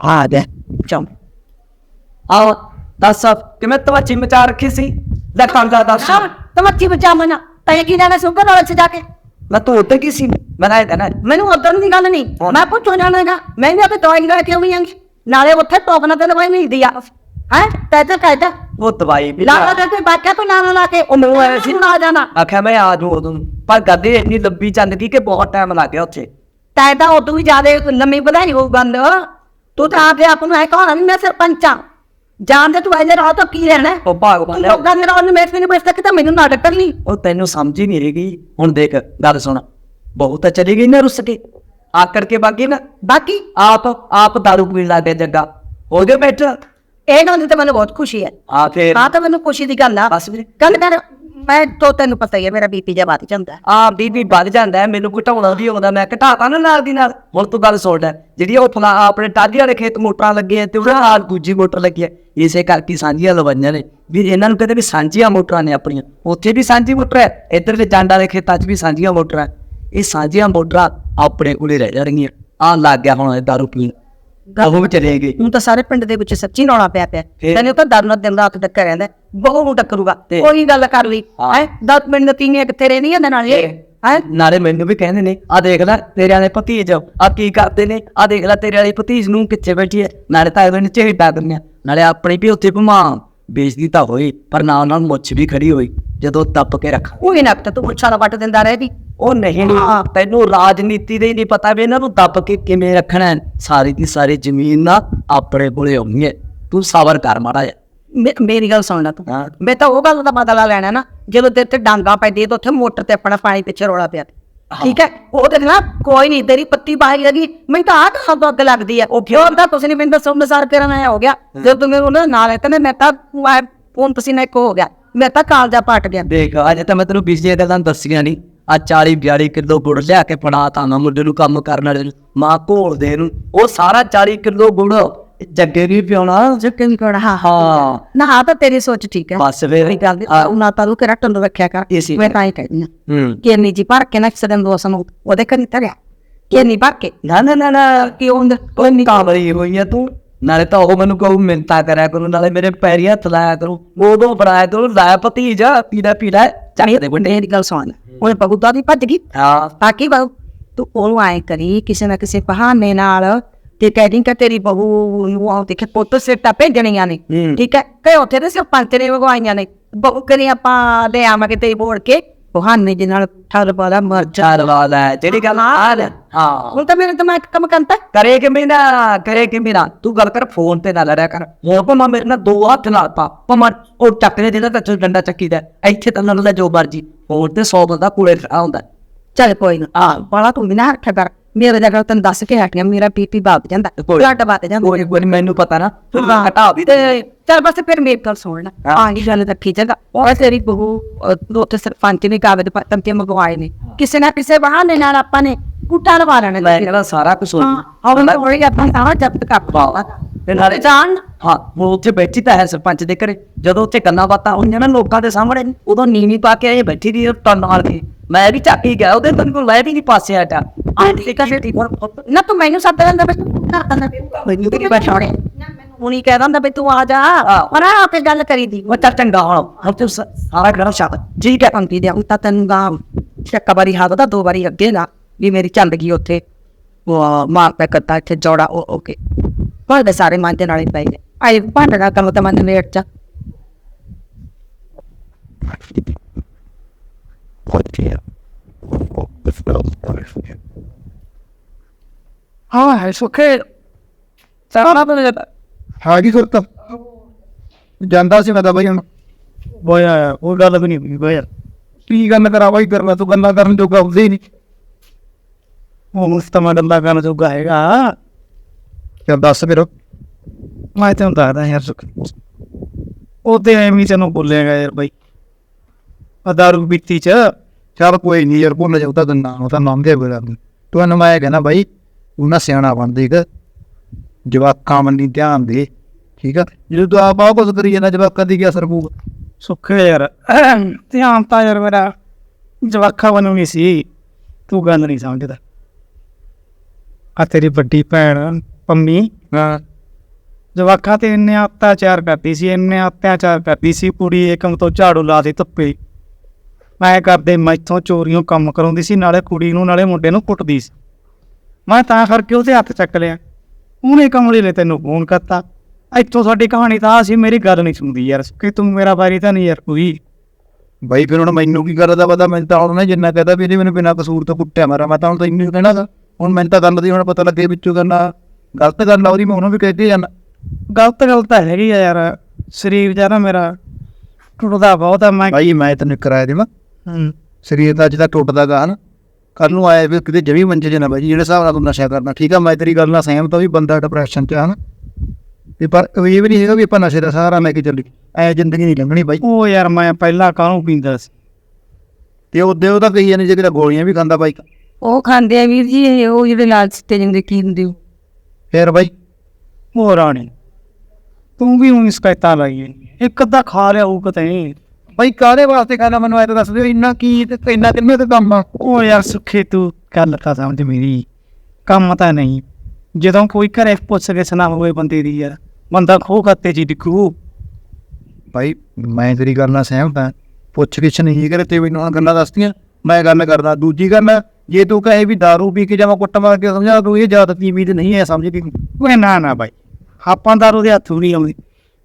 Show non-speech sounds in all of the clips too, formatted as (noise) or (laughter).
ਆ ਦੇ ਚਮ। ਆਓ ਦੱਸ ਕਿਵੇਂ ਤਵੱਚੀ ਮਚਾ ਰੱਖੀ ਸੀ? ਲੈ ਖਾਂਦਾ ਦੱਸ। ਤਮੱਤੀ ਬਚਾ ਮਨਾ। ਤੈ ਕੀ ਨਾ ਸੁਪਰ ਨਾਲ ਚ ਜਾ ਕੇ? ਮੈਂ ਤੂੰ ਉੱਤੇ ਕੀ ਸੀ? ਮੈਂ ਨਾ। ਦੇਣਾ ਮੈਨੂੰ ਉਧਰ ਦੀ ਗੱਲ ਨਹੀਂ। ਮੈਂ ਪੁੱਛੋ ਜਾਣਾਗਾ ਮੈਂ ਵੀ ਆਪੇ ਦਵਾਈ ਲੈ ਕੇ ਆਉਣੀ ਆਂਗੀ ਨਾਲੇ ਉੱਥੇ ਟੋਕਨਾ ਤੇ ਦਵਾਈ ਮਿਲਦੀ ਆ। ਹੈ? ਤੈ ਤੇ ਕਹਿਦਾ ਉਹ ਦਵਾਈ ਵੀ ਲਾ ਲਾ ਤੇ ਬਾਕਿਆ ਤੋਂ ਨਾ ਲਾ ਕੇ। ਉਹ ਮੈਨੂੰ ਐ ਸੀ। ਨਾ ਜਾਣਾ। ਆਖਿਆ ਮੈਂ ਆ ਜੂ ਉਦੋਂ। ਪਰ ਗੱਡੀ ਇੰਨੀ ਲੰਬੀ ਚੱਲ ਗਈ ਕਿ ਬਹੁਤ ਟਾਈਮ ਲੱਗ ਗਿਆ ਉੱਥੇ। ਤੈ ਤਾਂ ਉਦੋਂ ਵੀ ਜ਼ਿਆਦੇ ਲੰਮੀ ਵਧਾਈ ਹੋਊ ਗੱਲ। ਤੂੰ ਤਾਂ ਆਪੇ ਆਪ ਨੂੰ ਐ ਕਹਣਾ ਨਹੀਂ ਮੈਂ ਸਰਪੰਚਾਂ ਜਾਣਦੇ ਤੂੰ ਐਲੇ ਰਾਹ ਤੋਂ ਕੀ ਲੈਣਾ ਉਹ ਭਾਗਵਾਨ ਹੈ। ਲੋਕਾਂ ਦੇ ਨਾਲ ਉਹਨੇ ਮੇਰੇ ਨਹੀਂ ਬੈਠ ਸਕਦਾ ਮੈਨੂੰ ਨਾ ਡੱਕਰ ਲਈ ਉਹ ਤੈਨੂੰ ਸਮਝ ਹੀ ਨਹੀਂ ਰਹੀ ਹੁਣ ਦੇਖ ਗੱਲ ਸੁਣ। ਬਹੁਤ ਤਾਂ ਚਲੀ ਗਈ ਨਾ ਰੁੱਸ ਕੇ। ਆ ਕਰਕੇ ਬਾਕੀ ਨਾ। ਬਾਕੀ? ਆਪ ਆਪ ਦਾਰੂ ਪੀਣ ਲੱਗ ਗਿਆ ਜੱਗਾ ਹੋ ਗਿਆ ਬੈਠਾ। ਇਹ ਗੱਲ ਦੀ ਤਾਂ ਮੈਨੂੰ ਬਹੁਤ ਖੁਸ਼ੀ ਹੈ। ਆ ਫੇਰ। ਆ ਤਾਂ ਮੈਨੂੰ ਖੁਸ਼ੀ ਦੀ ਗੱਲ ਆ। ਬਸ ਵੀਰੇ। ਗੱਲ ਕਰ। ਮੈਂ ਤੋਂ ਤੈਨੂੰ ਪਤਾ ਹੀ ਹੈ ਮੇਰਾ ਬੀਪੀ ਜਿਹਾ ਵੱਧ ਜਾਂਦਾ ਹੈ। ਆ ਬੀਬੀ ਵੱਧ ਜਾਂਦਾ ਹੈ, ਮੈਨੂੰ ਘਟਾਉਣਾ ਵੀ ਆਉਂਦਾ ਮੈਂ ਘਟਾਤਾ ਨਾ ਨਾਲ ਦੀ ਨਾਲ ਹੁਣ ਤੂੰ ਗੱਲ ਸੁਣ ਲੈ ਜਿਹੜੀ ਉਹ ਫਲਾ ਆਪਣੇ ਟਾਲੀ ਵਾਲੇ ਖੇਤ ਮੋਟਰਾਂ ਲੱਗੀਆਂ ਤੇ ਉਹਦਾ ਹਾਲ ਦੂਜੀ ਮੋਟਰ ਲੱਗੀ ਹੈ ਇਸੇ ਕਰਕੇ ਸਾਂਝੀਆਂ ਲਵਾਈਆਂ ਨੇ ਵੀ ਇਹਨਾਂ ਨੂੰ ਕਹਿੰਦੇ ਵੀ ਸਾਂਝੀਆਂ ਮੋਟਰਾਂ ਨੇ ਆਪਣੀਆਂ ਉੱਥੇ ਵੀ ਸਾਂਝੀ ਮੋਟਰ ਹੈ ਇੱਧਰ ਦੇ ਜਾਂਡਾ ਦੇ ਖੇਤਾਂ 'ਚ ਵੀ ਸਾਂਝੀਆਂ ਮੋਟਰਾਂ ਹੈ। ਇਹ ਸਾਂਝੀਆਂ ਮੋਟਰਾਂ ਆਪਣੇ ਕੋਲੇ ਰਹਿ ਜਾਣਗੀਆਂ ਆ ਲੱਗ ਗਿਆ ਹੁਣ ਇਹ ਦਾਰੂ ਪੀਣ ਉਹ ਵੀ ਚਲੇ ਗਏ। ਹੁਣ ਤਾਂ ਸਾਰੇ ਪਿੰਡ ਦੇ ਵਿੱਚ ਸੱਚੀ ਰੌਲਾ ਪਿਆ ਪਿਆ? ਤੈਨੂੰ ਤਾਂ ਦਰ ਨਾਲ ਦਿਨ ਰਾਤ ਟੱਕਰ ਰਹਿੰਦਾ ਬਹੁ ਨੂੰ ਟੱਕਰੂਗਾ? ਕੋਈ ਗੱਲ ਕਰ ਲਈ ਹਾਂ। ਹੈ? 10 ਮਿੰਟ ਦੇ ਤੀਨੇ ਕਿੱਥੇ ਰਹਿੰਦੀ ਇਹਦੇ ਨਾਲ। ਇਹ ਹੈ? ਨਾਲੇ ਮੈਨੂੰ ਵੀ ਕਹਿੰਦੇ ਨੇ ਆ ਦੇਖ ਲੈ ਤੇਰੇ ਵਾਲੇ ਭਤੀਜ ਆ ਕੀ ਕਰਦੇ ਨੇ? ਆ ਦੇਖ ਲੈ ਤੇਰੇ ਵਾਲੀ ਭਤੀਜ ਨੂੰ ਕਿੱਥੇ ਬੈਠੀ ਹੈ? ਨਾਲੇ ਤਾਂ ਨੀਚੇ ਹਿੱਟਾ ਦਿੰਦੇ ਆ। ਨਾਲੇ ਆਪਣੀ ਵੀ ਉੱਥੇ ਭਮਾ ਬੇਇੱਜ਼ਤੀ ਤਾਂ ਹੋਈ ਪਰ ਨਾਲ ਨਾਲ ਮੁੱਛ ਵੀ ਖੜੀ ਹੋਈ ਜਦੋਂ ਦੱਬ ਕੇ ਰੱਖਾਂ। ਉਹ ਹੀ ਨਕਤ ਤੂੰ ਪੁੱਛਾਂ ਦਾ ਵੱਟ ਦਿੰਦਾ ਰਹਿ ਵੀ। ਉਹ ਨਹੀਂ ਹਾਂ। ਤੈਨੂੰ ਰਾਜਨੀਤੀ ਦੇ ਹੀ ਨਹੀਂ ਪਤਾ ਵੀ ਇਹਨਾਂ ਨੂੰ ਦੱਬ ਕੇ ਕਿਵੇਂ ਰੱਖਣਾ। ਸਾਰੀ ਦੀ ਸਾਰੀ ਜ਼ਮੀਨ ਨਾ ਆਪਣੇ ਕੋਲੇ ਆਉਣੀ ਹੈ। ਤੂੰ ਸਬਰ ਕਰ ਮਾੜਾ ਜਿਹਾ। ਮੇਰੀ ਗੱਲ ਸੁਣ ਲੈ ਤੂੰ। ਮੈਂ ਤਾਂ ਉਹ ਗੱਲ ਦਾ ਬਦਲਾ ਲੈਣਾ ਨਾ ਜਦੋਂ ਤੇਰੇ ਤੇ ਡਾਂਗਾ ਪੈਂਦੀ ਤਾਂ ਉੱਥੇ ਮੋਟਰ ਤੇ ਆਪਣਾ ਪਾਣੀ ਪਿੱਛੇ ਰੋਲਾ ਪਿਆ। ਠੀਕ ਹੈ? ਉਹ ਤੇ ਨਾ ਕੋਈ ਨਹੀਂ ਤੇਰੀ ਪੱਤੀ ਬਾਹਰ ਲੱਗੀ ਮੈਂ ਤਾਂ ਆਹ ਤੋਂ ਅੱਗ ਲੱਗਦੀ ਹੈ। ਉਹ ਕਿਉਂ? ਹੁੰਦਾ ਤੁਸੀਂ ਨਹੀਂ ਮੈਨੂੰ ਦੱਸੋ ਮਸਾਰ ਕਰਨ ਆਇਆ ਹੋ ਗਿਆ। ਜਦੋਂ ਤੂੰ ਮੇਰੇ ਉਹਨਾਂ ਨਾਲ ਤੇ ਮੈਂ ਤਾਂ ਫੋਨ ਪਸੀਨਾ ਇੱਕ ਹੋ ਗਿਆ। ਮੈਂ ਤਾਂ ਕਾਲਜਾ ਪਟ ਗਿਆ। ਦੇਖ ਅੱਜ ਤਾਂ ਮੈਂ ਤੈਨੂੰ ਪਿਛਲੀਆਂ ਗੱਲਾਂ ਦੱਸੀਆਂ ਨਹੀਂ। ਆ 40 42 ਕਿਲੋ ਗੁੜ ਲਿਆ ਕੇ ਫੜਾ ਤਾ ਮੈਂ ਮੁੰਡੇ ਨੂੰ ਕੰਮ ਕਰਨ ਵਾਲੇ ਨੂੰ ਮਾਂ ਘੋਲ ਦੇ ਨੂੰ ਉਹ ਸਾਰਾ 40 ਕਿਲੋ ਗੁੜ ਜੱਗੇ ਵੀ ਪਿਉਣਾ। ਜੱਕਨ ਕੋਣ ਹਾਂ। ਹਾਂ। ਨਾ ਹਾਂ ਤਾਂ ਤੇਰੀ ਸੋਚ ਠੀਕ ਹੈ। ਬਸ ਫੇਰ ਕੋਈ ਗੱਲ ਉਹਨਾਂ ਤਾਂ ਰੁਕ ਰੱਟਣ ਨੂੰ ਰੱਖਿਆ ਕਰ। ਮੈਂ ਤਾਂ ਹੀ ਕਹਿੰਦੀ ਹਾਂ ਕਿੰਨੀ ਜੀ ਭਰ ਕੇ ਨਾ ਕਿਸੇ ਦਿਨ ਦੋਸਤ ਨੂੰ ਉਹਦੇ ਘਰ ਤਰਿਆ ਕਿੰਨੀ ਭਰ ਕੇ। ਨਾ ਨਾ ਨਾ ਨਾ। ਕੀ ਹੁੰਦਾ ਕੋਈ ਨਹੀਂ ਕਾਮਰੀ ਹੋਈ ਆ ਤੂੰ। ਨਾਲੇ ਤਾਂ ਉਹ ਮੈਨੂੰ ਕਹੂ ਮਿੰਤਾ ਕਰਿਆ ਕਰੂ ਨਾਲੇ ਮੇਰੇ ਪੈਰੀ ਹੱਥ ਲਾਇਆ ਕਰੂ। ਉਦੋਂ ਬਣਾਇਆ ਕਰੂ ਲਾਇਆ ਭਤੀਜਾ ਪੀੜਾ ਪੀੜਾ। ਚੱਕ ਦੇ ਬੰਦੇ ਮੇਰੀ ਗੱਲ ਸੁਣ। ਉਹਨੇ ਬਗੁੱਦਾ ਦੀ ਭੱਜ ਗਈ। ਹਾਂ। ਬਾਕੀ ਬਹੁ ਤੂੰ ਉਹਨੂੰ ਆਏ ਕਰੀ ਕਿਸੇ ਨਾ ਕਿਸੇ ਬਹਾਨੇ ਨਾਲ ਤੇ ਕਹਿ ਦੀ ਕਿ ਤੇਰੀ ਬਹੂ ਨੂੰ ਆਉ ਦੇਖੇ ਪੁੱਤ ਸਿੱਟਾ ਭੇਜਣੀਆਂ ਨੇ। ਠੀਕ ਹੈ? ਕਹੇ ਉੱਥੇ ਤੇ ਸਰਪੰਚ ਨੇ ਵਗਵਾਈਆਂ ਨੇ। ਬਹੂ ਕਰੀ ਆਪਾਂ ਲੈ ਆਵਾਂਗੇ ਤੇ ਮੋੜ ਕੇ। ਬਹਾਨੇ ਦੇ ਨਾਲ ਠਰ ਪਾਦਾ ਮਰ ਜਾ ਜਿਹੜੀ ਗੱਲ ਆ ਹਾਂ। ਹੁਣ ਤਾਂ ਮੇਰੇ ਦਿਮਾਗ 'ਚ ਕੰਮ ਕਰਦਾ। ਕਰੇ ਕਿ ਮੇਰਾ ਕਰੇ ਕਿ ਮੇਰਾ ਤੂੰ ਗੱਲ ਕਰ ਫੋਨ ਤੇ ਨਾ ਲੜਿਆ ਕਰ। ਹੁਣ ਭਾਵੇਂ ਮੇਰੇ ਨਾਲ ਦੋ ਹੱਥ ਨਾਲ ਪਾ ਭਾਵੇਂ ਉਹ ਚੱਕਰੇ ਜਿਹਦਾ ਤੇ ਡੰਡਾ ਚੱਕੀਦਾ ਇੱਥੇ ਤਾਂ ਲੜਦਾ ਜੋ ਮਰਜ਼ੀ। ਫੋਨ ਤੇ 100 ਬੰਦਾ ਕੋਲੇ ਖੜਾ ਹੁੰਦਾ। ਚੱਲ ਕੋਈ ਨਾ। ਆ ਬਾਲਾ ਤੂੰ ਬਿਨਾ ਹੱਥ ਕਰ। ਮੇਰੇ ਜਗ੍ਹਾ ਤੈਨੂੰ ਦੱਸ ਕੇ ਹਟੀਆਂ ਮੇਰਾ ਬੀਪੀ ਵੱਧ ਜਾਂਦਾ ਬਲੱਡ ਵੱਧ ਜਾਂਦਾ ਕੋਈ ਕੋਈ ਮੈਨੂੰ ਪਤਾ ਨਾ ਤੂੰ ਹਟਾ ਵੀ ਤੇ ਚੱਲ ਬਸ ਫਿਰ ਮੇਰੀ ਗੱਲ ਸੁਣ ਲੈ ਹਾਂ। ਆਂਗੀ ਗੱਲ ਰੱਖੀ ਚੰਗਾ ਉਹ ਤੇਰੀ ਬਹੂ ਅਹ, ਉੱਥੇ ਸਰਪੰਚ ਨੇ ਕਾਗਜ਼ ਪੱਤਰ ਤੇ ਮੰਗਵਾਏ ਨੇ। ਕਿਸੇ ਨਾ ਕਿਸੇ ਬਹਾਨੇ ਨਾਲ ਆਪਾਂ ਨੇ ਕੁੱਟਾ ਲਵਾ ਲੈਣਾ ਮੈਂ ਕਹਿੰਦਾ ਸਾਰਾ ਕੁਝ ਹੁਣ ਥੋੜੀ ਆਪਾਂ ਸਾਰਾ ਜ਼ਬਤ ਕਰ ਪਾਵਾ ਤੇ ਨਾਲੇ ਜਾਣ। ਹਾਂ ਉਹ ਉੱਥੇ ਬੈਠੀ ਤਾਂ ਹੈ ਸਰਪੰਚ ਦੇ ਘਰੇ। ਜਦੋਂ ਉੱਥੇ ਗੱਲਾਂ ਬਾਤਾਂ ਹੋਈਆਂ ਨਾ ਲੋਕਾਂ ਦੇ ਸਾਹਮਣੇ ਉਦੋਂ ਨੀਵੀਂ ਪਾ ਕੇ ਇਹ ਬੈਠੀ ਦੀ ਟੰਨ ਨਾਲ ਕੇ। ਮੈਂ ਵੀ ਚੱਕ ਹੀ ਗਿਆ ਉਹਦੇ ਤਨ ਕੋਲ ਲੈ ਵੀ ਨਹੀਂ ਪਾਸੇ ਹਟਾ ਆਂ ਠੀਕ ਹੈ ਠੀਕ ਨਾ ਤੂੰ ਮੈਨੂੰ ਸੱਦ ਲੈਂਦਾ ਬਸ ਤੂੰ ਕਰ ਦਿੰਦਾ ਮੈਨੂੰ ਵੀ ਬੈਠਾੜੇ ਹੁਣ ਹੀ ਕਹਿ ਦਿੰਦਾ ਵੀ ਤੂੰ ਆ ਜਾ। ਪਰ ਆ ਕੇ ਗੱਲ ਕਰੀ ਦੀ। ਉਹ ਚੱਲ ਚੰਗਾ ਹੁਣ ਹੁਣ ਤੂੰ ਸਾਰਾ ਘਰ ਸ਼ਾਤ ਠੀਕ ਹੈ ਪੰਕਤੀ ਦੇ ਤਾਂ ਤੈਨੂੰ ਗਾ। ਇੱਕ ਵਾਰੀ ਹੱਥ ਦਾ ਦੋ ਵਾਰੀ ਅੱਗੇ ਨਾ ਵੀ ਮੇਰੀ ਚੱਲ ਗਈ ਉੱਥੇ। ਉਹ ਮਾਰ ਪੈ ਕਰਤਾ ਇੱਥੇ ਜੋੜਾ ਉਹ ਓਕੇ। ਦੇ ਸਾਰੇ ਮਨ ਦੇ ਨਾਲ ਹੀ ਪੈ ਗਏ ਆਈ ਭਾਂਡਾ ਦਾ ਕੰਮ ਤਾਂ ਮਨ ਲੇਟ ਚ. ਹਾਂ ਹੈ ਸੁਖੇ। ਸਾਰਾ ਬਣ ਜਾਂਦਾ। ਹਾਂ ਕੀ ਕਰਤਾ ਜਾਂਦਾ ਸੀ ਮੈਂ ਤਾਂ ਬਈ ਹੁਣ। ਬੋਇਆ ਉਹ ਗੱਲ ਵੀ ਨਹੀਂ ਬਈ ਯਾਰ। ਕੀ ਗੱਲ ਕਰਾਂ ਬਈ? ਕਰਨਾ ਤੂੰ ਗੱਲਾਂ ਕਰਨ ਜੋਗਾ ਹੁੰਦੇ ਹੀ ਨਹੀਂ। ਉਹ ਮੁਸਤਮਾ ਗੱਲਾਂ ਕਰਨ ਜੋਗਾ ਹੈਗਾ। ਚੱਲ ਦੱਸ ਫਿਰ ਮੈਂ ਤੈਨੂੰ ਦੱਸਦਾ ਯਾਰ ਸੁਖ। ਉਹ ਤੇ ਐਵੇਂ ਹੀ ਤੈਨੂੰ ਬੋਲੇਗਾ ਯਾਰ ਬਈ। ਆ ਦਾਰੂ ਪੀਤੀ ਚ। ਚੱਲ ਕੋਈ ਨਹੀਂ ਯਾਰ ਭੁੱਲ ਜਾਉ ਤਾਂ ਗੰਨਾ ਉਹ ਤਾਂ ਨਾਮ ਦੇ ਬੋਲਾ ਤੂੰ ਇਹਨੂੰ ਮੈਂ ਕਹਿੰਦਾ ਬਈ ਤੂੰ ਨਾ ਸਿਆਣਾ ਬਣ ਦੇਖ। ਜਵਾਕਾਂ ਵੱਲ ਨੀ ਧਿਆਨ ਦੇ ਠੀਕ ਆ? ਜਦੋਂ ਤੂੰ ਆਪ ਆਹ ਕੁਝ ਕਰੀ ਜਾਂਦਾ ਜਵਾਕਾਂ ਦੀ ਕੀ ਅਸਰ ਪਊਗਾ? ਸੁੱਖੇ ਯਾਰ। ਧਿਆਨ ਤਾਂ ਯਾਰ ਮੇਰਾ ਜਵਾਖਾ ਵੱਲੋਂ ਨਹੀਂ ਸੀ। ਤੂੰ ਗੱਲ ਨਹੀਂ ਸਮਝਦਾ। ਆ ਤੇਰੀ ਵੱਡੀ ਭੈਣ ਪੰਮੀ। ਹਾਂ। ਜਵਾਕਾਂ ਤੇ ਇੰਨੇ ਅਤਿਆਚਾਰ ਕਰਦੀ ਸੀ ਇੰਨੇ ਅਤਿਆਚਾਰ ਕਰਦੀ ਸੀ ਕੁੜੀ ਏਕਮ ਤੋਂ ਝਾੜੂ ਲਾ ਦੇ ਧੁੱਪੇ। ਮੈਂ ਕਰਦੇ ਮੈਥੋਂ ਚੋਰੀਆਂ ਕੰਮ ਕਰਾਉਂਦੀ ਸੀ ਨਾਲੇ ਕੁੜੀ ਨੂੰ ਨਾਲੇ ਮੁੰਡੇ ਨੂੰ ਕੁੱਟਦੀ ਸੀ। ਮੈਂ ਤਾਂ ਕਰਕੇ ਉਹਦੇ ਹੱਥ ਚੱਕ ਲਿਆ। ਉਹਨੇ ਕਮਲੀ ਨੇ ਤੈਨੂੰ ਫੋਨ ਕਰਤਾ। ਇੱਥੋਂ ਸਾਡੀ ਕਹਾਣੀ ਤਾਂ ਆ ਸੀ ਮੇਰੀ ਗੱਲ ਨਹੀਂ ਸੁਣਦੀ ਯਾਰ। ਕਿ ਤੂੰ ਮੇਰਾ ਬਾਰੀ ਤਾਂ ਨਹੀਂ ਯਾਰ ਕੋਈ। ਬਾਈ ਫਿਰ ਹੁਣ ਮੈਨੂੰ ਕੀ ਕਰਦਾ ਪਤਾ? ਮੈਂ ਤਾਂ ਹੁਣ ਨਾ ਜਿੰਨਾ ਕਹਦਾ ਵੀ ਇਹਨੇ ਮੈਨੂੰ ਬਿਨਾਂ ਕਸੂਰ ਤੋਂ ਕੁੱਟਿਆ ਮਾਰਾ ਮੈਂ ਤਾਂ ਹੁਣ ਤਾਂ ਇੰਨੀ ਕਹਿਣਾ ਹੁਣ ਮੈਨੂੰ ਤਾਂ ਗੱਲ ਦੀ ਹੁਣ ਪਤਾ ਲੱਗੇ ਵਿੱਚੋਂ ਕਰਨਾ। ਗਲਤ ਗੱਲ ਆ ਉਹਦੀ ਮੈਂ ਉਹਨੂੰ ਵੀ ਕਹਿ ਕੇ ਜਾਣਾ ਗਲਤ ਗੱਲ ਤਾਂ ਹੈਗੀ ਆ ਯਾਰ ਸਰੀਰ ਜਿਹਾ ਨਾ ਮੇਰਾ ਟੁੱਟਦਾ ਬਹੁਤ ਆ ਮੈਂ ਬਾਈ ਮੈਂ ਤੈਨੂੰ ਕਰਾਇਆ ਦੇਵਾਂ। ਹੂੰ। ਸਰੀਰ ਤਾਂ ਅੱਜ ਤਾਂ ਟੁੱਟਦਾ ਗਾ ਹਨ। ਕੱਲ ਨੂੰ ਆਏ ਵੀ ਕਿਤੇ ਜਮੀ ਮੰਜੇ 'ਚ ਨਾ ਬਾਈ ਜਿਹੜੇ ਹਿਸਾਬ ਨਾਲ ਤੂੰ ਨਸ਼ਾ ਕਰਨਾ। ਠੀਕ ਆ ਮੈਂ ਤੇਰੀ ਗੱਲ ਨਾਲ ਸਹਿਮਤ ਹਾਂ ਵੀ ਬੰਦਾ ਡਿਪਰੈਸ਼ਨ 'ਚ ਆ ਹਨ। ਤੇ ਪਰ ਇਹ ਵੀ ਨਹੀਂ ਹੈਗਾ ਵੀ ਆਪਾਂ ਨਸ਼ੇ ਦਾ ਸਹਾਰਾ ਲੈ ਕੇ ਚੱਲੀ ਐ ਜ਼ਿੰਦਗੀ ਨਹੀਂ ਲੰਘਣੀ ਬਾਈ। ਉਹ ਯਾਰ ਮੈਂ ਪਹਿਲਾਂ ਕਾਹਨੂੰ ਪੀਂਦਾ ਸੀ? ਤੇ ਉਹਦੇ ਉਹ ਤਾਂ ਕਹੀ ਜਾਂਦੇ ਜੇ ਕਿਤੇ ਗੋਲੀਆਂ ਵੀ ਖਾਂਦਾ ਬਾਈ ਉਹ ਖਾਂਦੇ ਆ ਵੀਰ ਜੀ ਇਹ ਉਹ ਜਿਹੜੇ ਲਾਲ ਸਿੱਟੇ ਜਿੰਦੇ ਕੀ ਹੁੰਦੇ ਉਹ? ਫੇਰ ਬਾਈ? ਉਹ ਰਾਣੀ ਤੂੰ ਵੀ ਉਹ ਸ਼ਿਕਾਇਤਾਂ ਲਾਈ ਜਾਂਦੀ ਹੈ। ਇੱਕ ਅੱਧਾ ਖਾ ਲਿਆ ਉਹ ਕਿਤੇ ਬਾਈ ਕਾਹਦੇ ਵਾਸਤੇ ਖਾਣਾ ਮੈਨੂੰ ਐ ਤਾਂ ਦੱਸ ਦਿਓ ਇੰਨਾ ਕੀ ਤੇ ਇੰਨਾ ਕਿੰਨੇ ਤੇ ਕੰਮ ਆ? ਉਹ ਯਾਰ ਸੁੱਖੇ ਤੂੰ ਗੱਲ ਤਾਂ ਸਮਝ ਮੇਰੀ। ਕੰਮ ਤਾਂ ਨਹੀਂ। ਜਦੋਂ ਕੋਈ ਘਰੇ ਪੁੱਛ ਕੇ ਸੁਣਾ ਹੋਵੇ ਬੰਦੇ ਦੀ ਯਾਰ ਬੰਦਾ ਖੋ ਖਾਤੇ ਜੀ ਡਿੱਗੂ। ਭਾਈ ਮੈਂ ਤੇਰੀ ਗੱਲ ਨਾਲ ਸਹਿਮਤ ਹਾਂ। ਪੁੱਛ ਗਿੱਛ ਨਹੀਂ ਕਰੇ ਤੇ ਮੈਨੂੰ ਗੱਲਾਂ ਦੱਸਦੀਆਂ ਮੈਂ ਗੱਲ ਕਰਦਾ ਦੂਜੀ ਗੱਲ ਜੇ ਤੂੰ ਕਹੇ ਵੀ दारू ਪੀ ਕੇ ਜਾਵਾਂ ਕੁੱਟ ਮਾਰ ਕੇ ਸਮਝਾ, ਤੂੰ ਇਹ ਜ਼ਿਆਦਾ ਤੀਵੀਂ ਤੇ ਨਹੀਂ ਹੈ ਸਮਝਦੀ। ਓਏ ਨਾ ਨਾ ਬਾਈ, ਆਪਾਂ ਦਾਰੂ ਦੇ ਹੱਥੋਂ ਨਹੀਂ ਆਉਂਦੀ।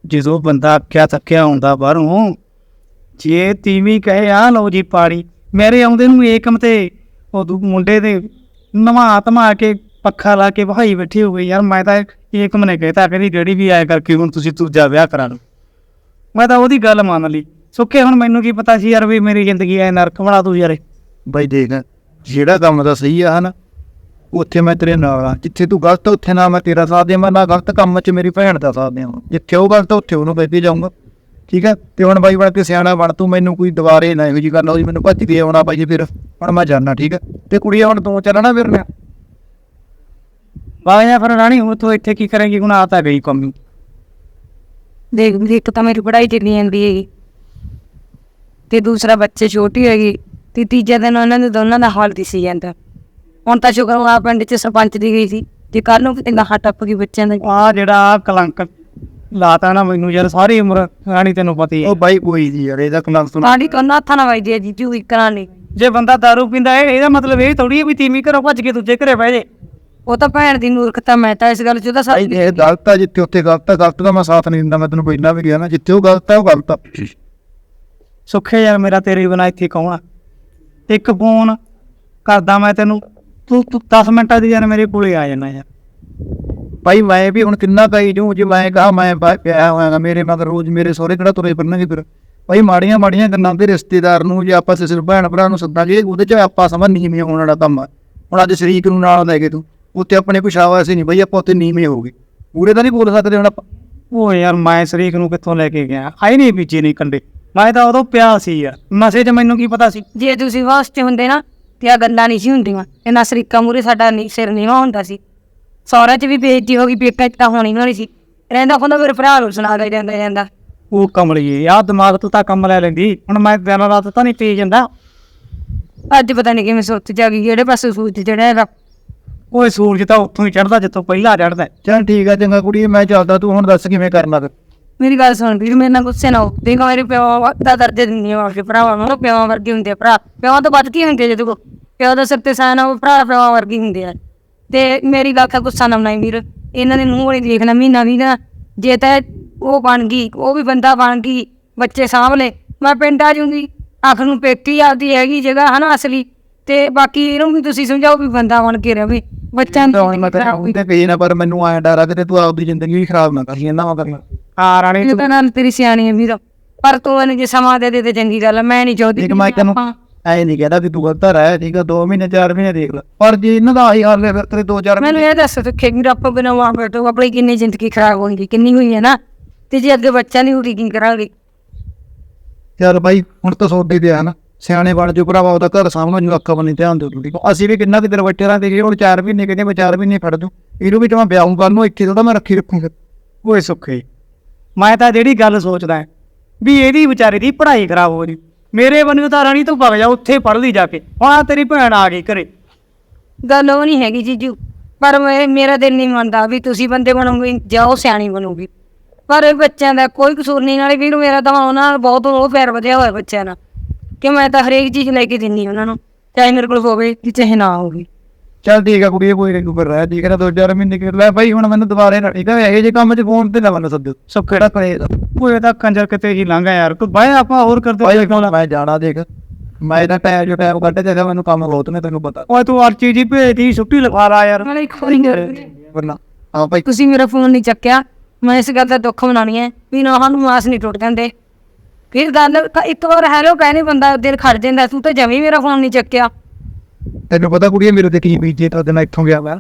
ਜਦੋਂ ਬੰਦਾ ਅੱਕਿਆ ਥੱਕਿਆ ਹੁੰਦਾ ਬਾਹਰੋਂ, ਜੇ ਤੀਵੀਂ ਕਹੇ ਆ ਲਓ ਜੀ ਪਾਣੀ, ਮੇਰੇ ਆਉਂਦੇ ਨੂੰ ਏਕਮ ਤੇ। ਉਹ ਦੂ- ਮੁੰਡੇ ਦੇ ਨਵਾ ਧਮਾ ਕੇ ਪੱਖਾ ਲਾ ਕੇ ਵਹਾਈ ਬੈਠੀ ਹੋ ਗਈ ਯਾਰ ਮੈਂ ਤਾਂ ਏਕਮ ਨੇ ਕਹਿਤਾ ਕਹਿੰਦੀ ਡੈਡੀ ਵੀ ਆਇਆ ਕਰਕੇ ਹੁਣ ਤੁਸੀਂ ਦੂਜਾ ਵਿਆਹ ਕਰਾ ਲਓ। ਮੈਂ ਤਾਂ ਉਹਦੀ ਗੱਲ ਮੰਨ ਲਈ। ਸੁੱਕੇ ਹੁਣ ਮੈਨੂੰ ਕੀ ਪਤਾ ਸੀ, ਯਾਰ ਵੀ ਮੇਰੀ ਜ਼ਿੰਦਗੀ ਐ ਨਰਕ ਬਣਾ ਤੂੰ ਯਾਰ ਬਾਈ ਦੇਖ ਜਿਹੜਾ ਕੰਮ ਦਾ ਸਹੀ ਆ ਹਨਾ ਉੱਥੇ ਮੈਂ ਤੇਰੇ ਨਾਲ ਆ। ਜਿੱਥੇ ਤੂੰ ਗਲਤ ਉੱਥੇ ਨਾ ਮੈਂ ਤੇਰਾ ਸਾਥ ਦੇਵਾਂ ਨਾ ਗਲਤ ਕੰਮ 'ਚ ਮੇਰੀ ਭੈਣ ਦਾ ਸਾਥ ਦੇਵਾਂ। ਜਿੱਥੇ ਉਹ ਗਲਤ ਉੱਥੇ ਉਹਨੂੰ ਕੇ ਜਾਊਂਗਾ। ਠੀਕ ਹੈ ਤੇ ਹੁਣ ਬਾਈ ਬਣ ਕੇ ਸਿਆਣਾ ਬਣ ਤੂੰ ਮੈਨੂੰ ਕੋਈ ਦੁਬਾਰੇ ਨਾ ਇਹੋ ਜੀ ਗੱਲ ਹੋਈ ਮੈਨੂੰ ਭੱਜ ਕੇ ਆਉਣਾ ਬਾਈ ਫਿਰ। ਹੁਣ ਮੈਂ ਜਾਣਾ ਠੀਕ ਹੈ ਤੇ ਕੁੜੀ ਹੁਣ ਤੂੰ ਚੱਲਣਾ ਮੇਰੇ ਨਾਲ? ਬਾਇਆ ਫਿਰ ਰਾਣੀ ਹੁਣ ਤੂੰ ਇੱਥੇ ਕੀ ਕਰੇਂਗੀ? ਹੁਣ ਆ ਤਾਂ ਗਈ ਕੰਮ ਦੇਖ ਇੱਕ ਤਾਂ ਮੇਰੀ ਪੜ੍ਹਾਈ ਚੱਲੀ ਜਾਂਦੀ ਹੈਗੀ। ਤੇ ਦੂਸਰਾ ਬੱਚੇ ਛੋਟੀ ਹੈਗੀ। ਤੇ ਤੀਜਾ ਦਿਨ ਉਹਨਾਂ ਦੇ ਦੋਨਾਂ ਦਾ ਹਾਲ ਦਿਸੀ ਜਾਂਦਾ। ਹੁਣ ਤਾਂ ਸ਼ੁਕਰ ਆ ਪਿੰਡ ਚ ਸਰਪੰਚ ਦੀ ਗਈ ਸੀ ਜੇ ਕੱਲ ਨੂੰ ਕਿਤੇ ਗਾਹ ਟੱਪ ਗਈ ਬੱਚਿਆਂ ਦਾ। ਆ ਜਿਹੜਾ ਕਲੰਕ ਲਾਤਾ ਨਾ ਮੈਨੂੰ ਯਾਰ ਸਾਰੀ ਉਮਰ ਰਾਣੀ ਤੈਨੂੰ ਪਤਾ ਹੀ ਹੈ। ਉਹ ਬਾਈ ਕੋਈ ਨਹੀਂ ਯਾਰ ਇਹਦਾ ਕਲੰਕ ਸੁਣ। ਸਾਡੀ ਕੰਨਾਂ ਹੱਥਾਂ ਨਾਲ ਵੱਜਦੀ ਹੈ ਜੀਜੂ ਇੱਕ ਨਾਲ ਨਹੀਂ ਜੇ ਬੰਦਾ ਦਾਰੂ ਪੀਂਦਾ ਹੈ ਇਹਦਾ ਮਤਲਬ ਇਹ ਥੋੜੀ ਹੈ ਵੀ ਤੀਵੀਂ ਘਰੋਂ ਭੱਜ ਕੇ ਦੂਜੇ ਘਰੇ ਬਹਿ ਜੇ। ਉਹ ਤਾਂ ਭੈਣ ਦੀ ਮੂਰਖਤਾ ਮੈਂ ਤਾਂ ਇਸ ਗੱਲ ਚ ਉਹਦਾ ਭਾਈ ਸਾਥ ਇਹ ਗਲਤ ਆ ਜਿੱਥੇ ਉੱਥੇ ਗਲਤ ਆ ਗਲਤ ਦਾ ਮੈਂ ਸਾਥ ਨਹੀਂ ਦਿੰਦਾ ਮੈਂ ਤੈਨੂੰ ਪਹਿਲਾਂ ਵੀ ਕਿਹਾ ਨਾ ਜਿੱਥੇ ਉਹ ਗਲਤ ਆ ਉਹ ਗਲਤ ਆ ਸੁੱਖੇ ਯਾਰ ਮੇਰਾ ਤੇਰੇ ਬਿਨਾ ਇੱਥੇ ਕੌਣ ਆ? ਇੱਕ ਫੋਨ ਕਰਦਾ ਮੈਂ ਤੈਨੂੰ ਤੂੰ ਤੂੰ 10 ਮਿੰਟਾਂ ਦੀ ਯਾਰ ਮੇਰੇ ਕੋਲੇ ਆ ਜਾਣਾ ਯਾਰ। ਭਾਈ ਮੈਂ ਵੀ ਹੁਣ ਕਿੰਨਾ ਕਹੀ ਜੂ ਜੇ ਮੈਂ ਕਹਾ ਮੈਂ ਪਿਆ ਹੋਇਆਗਾ ਮੇਰੇ ਮਗਰ ਰੋਜ਼ ਮੇਰੇ ਸਹੁਰੇ ਕਿਹੜਾ ਤੁਰੇ ਫਿਰਨਗੇ ਫਿਰ। ਭਾਈ ਮਾੜੀਆਂ ਮਾੜੀਆਂ ਗੱਲਾਂ ਤੇ ਰਿਸ਼ਤੇਦਾਰ ਨੂੰ ਜੇ ਆਪਾਂ ਸਿਰ ਭੈਣ ਭਰਾ ਨੂੰ ਸੱਦਾਂਗੇ ਉਹਦੇ ਚ ਆਪਾਂ ਸਮਝ ਨੀਵੇਂ ਹੋਣ ਵਾਲਾ ਕੰਮ ਆ। ਹੁਣ ਅੱਜ ਸ਼ਰੀਕ ਨੂੰ ਨਾਲ ਲੈ ਕੇ ਤੂੰ ਉੱਥੇ ਆਪਣੇ ਕੁਛ ਆਵਾਜ਼ ਨਹੀਂ ਬਈ ਆਪਾਂ ਉੱਥੇ ਨੀਵੇਂ ਹੋਗੇ ਪੂਰੇ ਤਾਂ ਨਹੀਂ ਬੋਲ ਸਕਦੇ ਹੁਣ ਆਪਾਂ। ਉਹ ਯਾਰ ਮੈਂ ਸ਼ਰੀਕ ਨੂੰ ਕਿੱਥੋਂ ਲੈ ਕੇ ਗਿਆ? ਆਈ ਨਹੀਂ ਬੀਜੇ ਨਹੀਂ ਕੰਡੇ। ਮੈਂ ਤਾਂ ਉਦੋਂ ਪਿਆ ਸੀ ਯਾਰ। ਨਸ਼ੇ 'ਚ ਮੈਨੂੰ ਕੀ ਪਤਾ ਸੀ? ਜੇ ਤੁਸੀਂ ਵਾਸਤੇ ਹੁੰਦੇ ਨਾ ਤੇ ਆ ਗੱਲਾਂ ਨਹੀਂ ਸੀ ਹੁੰਦੀਆਂ। ਇਹਨਾਂ ਸਰੀਕਾ ਮੂਰੇ ਸਾਡਾ ਨੀ ਸਿਰ ਨੀਵਾ ਹੁੰਦਾ ਸੀ। ਸਹੁਰਾ ਚ ਵੀ ਬੇਇੱਜ਼ਤੀ ਹੋ ਗਈ ਪੇਕਾ ਚ ਤਾਂ ਹੋਣੀ ਹੋਣੀ ਸੀ। ਰਹਿੰਦਾ ਹੁੰਦਾ ਮੇਰੇ ਭਰਾ ਨੂੰ ਸੁਣਾ ਕੇ ਜਾਂਦਾ ਜਾਂਦਾ। ਉਹ ਕਮਲੀਏ ਆ ਦਿਮਾਗ ਤੋਂ ਤਾਂ ਕੰਮ ਲੈ ਲੈਂਦੀ। ਹੁਣ ਮੈਂ ਦਿਨ ਰਾਤ ਤਾਂ ਨਹੀਂ ਪੀ ਜਾਂਦਾ। ਅੱਜ ਪਤਾ ਨਹੀਂ ਕਿਵੇਂ ਸੁੱਤ ਜਾ ਗਈ ਕਿਹੜੇ ਪਾਸੇ ਸੂਰਜ ਚੜਿਆ ਇਹਦਾ। ਓਏ ਸੂਰਜ ਤਾਂ ਉੱਥੋਂ ਹੀ ਚੜਦਾ ਜਿੱਥੋਂ ਪਹਿਲਾਂ ਚੜਦਾ ਚੱਲ ਠੀਕ ਆ ਚੰਗਾ ਕੁੜੀ ਮੈਂ ਚੱਲਦਾ ਤੂੰ ਹੁਣ ਦੱਸ ਕਿਵੇਂ ਕਰਨਾ ਫਿਰ। ਮੇਰੀ ਗੱਲ ਸੁਣ ਵੀਰ ਮੇਰੇ ਨਾਲ ਗੁੱਸੇ ਨਾ ਹੋ। ਦੇਖ ਮੇਰੇ ਪਿਓ ਦਾ ਦਰਦ ਦਿੰਦੀ ਆ ਆਪਣੇ ਭਰਾਵਾਂ ਨੂੰ ਪਿਓ ਵਰਗੇ ਹੁੰਦੇ ਆ ਭਰਾ। ਪਿਓ ਤੋਂ ਵੱਧ ਕੀ ਹੁੰਦੇ ਜਦੋਂ ਕੋ ਪਿਓ ਦਾ ਸਿਰ ਤੇ ਸਾਨ ਉਹ ਭਰਾ ਭਰਾ ਵਰਗੇ ਹੁੰਦੇ ਆ। ਤੇ ਮੇਰੀ ਗੱਲ ਦਾ ਗੁੱਸਾ ਨਾ ਮਨਾਈ ਵੀਰ। ਇਹਨਾਂ ਦੇ ਮੂੰਹ ਵਾਲੀ ਦੇਖਣਾ ਮਹੀਨਾ ਵੀ ਨਾ। ਜੇ ਤਾਂ ਉਹ ਬਣ ਗਈ, ਉਹ ਵੀ ਬੰਦਾ ਬਣ ਗਈ, ਬੱਚੇ ਸਾਂਭ ਲੈ ਮੈਂ ਪਿੰਡ ਆ ਜੂੰਗੀ ਆਖਰ ਨੂੰ ਪੇਕੀ ਆਪਦੀ ਹੈਗੀ ਜਗ੍ਹਾ ਹਨਾ ਅਸਲੀ। ਤੇ ਬਾਕੀ ਇਹਨੂੰ ਵੀ ਤੁਸੀਂ ਸਮਝਾਓ ਵੀ ਬੰਦਾ ਬਣ ਕੇ ਰਵੇ। ਬੱਚਿਆਂ ਤਾਂ ਹੁਣ ਮੈਂ ਤੇ ਕਹੀ ਨਾ ਪਰ ਮੈਨੂੰ ਆਇਆ ਡਰ ਆ ਕਿਤੇ ਤੂੰ ਆਪਦੀ ਜ਼ਿੰਦਗੀ ਵੀ ਖਰਾਬ ਨਾ ਕਰੀ ਇਹਨਾਂ ਵਾ ਕਰਨਾ। ਆ ਰਾਣੀ ਤਾਂ ਨਾਲ ਤੇਰੀ ਸਿਆਣੀ ਹੈ ਵੀਰ। ਪਰ ਤੂੰ ਇਹਨੂੰ ਜੇ ਸਮਾਂ ਦੇ ਦੇ ਤੇ ਚੰਗੀ ਗੱਲ ਆ, ਮੈਂ ਨਹੀਂ ਚਾਹੁੰਦੀ ਦੇਖ ਮੈਂ ਤੈਨੂੰ ਆਪਾਂ- ਐ ਨਹੀਂ ਕਹਿੰਦਾ ਵੀ ਤੂੰ ਗਲਤ ਰਹਿ ਠੀਕ ਆ 2 ਮਹੀਨੇ 4 ਮਹੀਨੇ ਦੇਖ ਲੈ। ਪਰ ਜੇ ਇਹਨਾਂ ਦਾ ਆਹੀ ਹਾਲ ਹੈ ਫਿਰ ਤੇਰੇ 2-4 ਮੈਨੂੰ ਇਹ ਦੱਸ ਤੂੰ ਖੇਡ ਆਪਾਂ ਬਿਨਾਂ ਵਾਂ ਬੈਠੋ ਆਪਣੀ ਕਿੰਨੀ ਜ਼ਿੰਦਗੀ ਖਰਾਬ ਹੋਣੀ ਕਿੰਨੀ ਹੋਈ ਹੈ ਨਾ? ਤੇ ਜੇ ਅੱਗੇ ਬੱਚਾ ਨਹੀਂ ਹੋਈ ਕੀ ਕਰਾਂਗੇ? ਯਾਰ ਬਾਈ ਹੁਣ ਤਾਂ ਸੋਡੇ ਤੇ ਆ ਨਾ। ਸਿਆਣੇ ਬਣ ਜੋ ਭਰਾਵਾ ਉਹਦਾ ਘਰ ਸਾਹਮਣੇ ਜੋ ਅੱਖਾਂ ਬੰਨੀ ਧਿਆਨ ਦਿਓ ਠੀਕ ਆ ਅਸੀਂ ਵੀ ਕਿੰਨਾ ਕਿਤੇ ਬੱਚੇ ਰਾਂ ਦੇਖੇ ਹੁਣ 4 ਮਹੀਨੇ ਕਹਿੰਦੇ ਮੈਂ 4 ਮਹੀਨੇ ਫੜ ਦੂੰ ਇਹਨੂੰ ਵੀ ਜਮਾ ਵਿਆਹੂੰ ਕੱਲ ਨੂੰ ਇੱਥੇ ਥੋੜਾ ਮੈਂ ਰੱਖੀ ਰੱਖੂੰਗਾ ਓਏ ਸੁੱਖੇ, ਮੈਂ ਤਾਂ ਜਿਹੜੀ ਗੱਲ ਸੋਚਦਾ ਵੀ ਇਹਦੀ ਵਿਚਾਰੇ ਦੀ ਪੜ੍ਹਾਈ ਖਰਾਬ ਹੋ ਰਹੀ ਮੇਰੇ ਬੰਨੂ ਤਾਂ ਰਾਣੀ ਤੂੰ ਭਗ ਜਾ, ਉੱਥੇ ਪੜ੍ਹ ਲਈ ਜਾ ਕੇ। ਹੁਣ ਤੇਰੀ ਭੈਣ ਆ ਗਈ ਘਰੇ। ਗੱਲ ਉਹ ਨਹੀਂ ਹੈਗੀ ਜੀਜੂ, ਪਰ ਮੇਰਾ ਦਿਲ ਨਹੀਂ ਮੰਨਦਾ ਵੀ ਤੁਸੀਂ ਬੰਦੇ ਬਣੋਗੇ ਜਾਂ ਉਹ ਸਿਆਣੀ ਬਣੂਗੀ। ਪਰ ਬੱਚਿਆਂ ਦਾ ਕੋਈ ਕਸੂਰ ਨਹੀਂ, ਨਾਲੇ ਵੀਰ ਮੇਰਾ ਤਾਂ ਉਹਨਾਂ ਨਾਲ ਬਹੁਤ ਉਹ ਪਿਆਰ ਵਧਿਆ ਹੋਇਆ ਬੱਚਿਆਂ ਨਾਲ। ਕਿ ਮੈਂ ਤਾਂ ਹਰੇਕ ਚੀਜ਼ ਲੈ ਕੇ ਦਿੰਨੀ ਉਹਨਾਂ ਨੂੰ ਚਾਹੇ ਮੇਰੇ ਕੋਲ ਹੋਵੇ ਕਿ ਚਾਹੇ ਨਾ ਹੋਵੇ। ਚੱਲ ਠੀਕ ਆ ਕੁੜੀ ਕੋਈ ਨਹੀਂ ਕਰ ਰਿਹਾ ਠੀਕ ਨਾ ਦੋ ਚਾਰ ਮਹੀਨੇ ਕਰ ਲੈ ਭਾਈ ਹੁਣ ਮੈਨੂੰ ਦੁਬਾਰੇ ਨਾ ਠੀਕ ਹੈ ਇਹੋ ਜਿਹੇ ਕੰਮ 'ਚ ਫੋਨ ਤੇ ਨਾ ਮੈਨੂੰ ਸੱਦੋ ਸਭ ਕਿਹੜਾ ਕਰੇ ਉਹ ਇਹਦਾ ਕੰਜਰ ਕਿਤੇ ਹੀ ਲੰਘਾ ਯਾਰ ਕੋਈ ਬਾਏ ਆਪਾਂ ਹੋਰ ਕਰਦੇ ਭਾਈ ਕਿਉਂ ਮੈਂ ਜਾਣਾ ਦੇਖ ਮੈਂ ਇਹਦਾ ਟਾਈਮ ਜੋ ਟਾਈਮ ਕੱਢ ਤੇ ਮੈਨੂੰ ਕੰਮ ਬਹੁਤ ਨੇ ਤੈਨੂੰ ਪਤਾ। ਓਏ ਤੂੰ ਅਰਚੀ ਜੀ ਭੇਜਦੀ ਛੁੱਟੀ ਲਖਵਾ ਲਾ ਯਾਰ। ਨਾਲੇ ਇੱਕ ਵਾਰੀ ਵਰਨਾ ਹਾਂ ਭਾਈ। ਤੁਸੀਂ ਮੇਰਾ ਫੋਨ ਨਹੀਂ ਚੱਕਿਆ ਮੈਂ ਇਸ ਗੱਲ ਦਾ ਦੁੱਖ ਮਨਾਉਣੀ ਹੈ ਵੀ ਨਾ ਸਾਨੂੰ ਮਾਸ ਨਹੀਂ ਟੁੱਟ ਜਾਂਦੇ। ਫਿਰ ਗੱਲ ਕ- ਇੱਕ ਵਾਰ ਹੈਲੋ ਕਹਿੰਦੇ ਬੰਦਾ ਦਿਲ ਖੜ ਜਾਂਦਾ ਤੂੰ ਤਾਂ ਜਮੀ ਮੇਰਾ ਫੋਨ ਨਹੀਂ ਚੱਕਿਆ। ਤੈਨੂੰ ਪਤਾ ਕੁੜੀਏ ਮੇਰੇ ਤੇ ਕੀ ਬੀਜੇ ਤਾਂ ਦਿਨ ਇੱਥੋਂ ਗਿਆ ਮੈਂ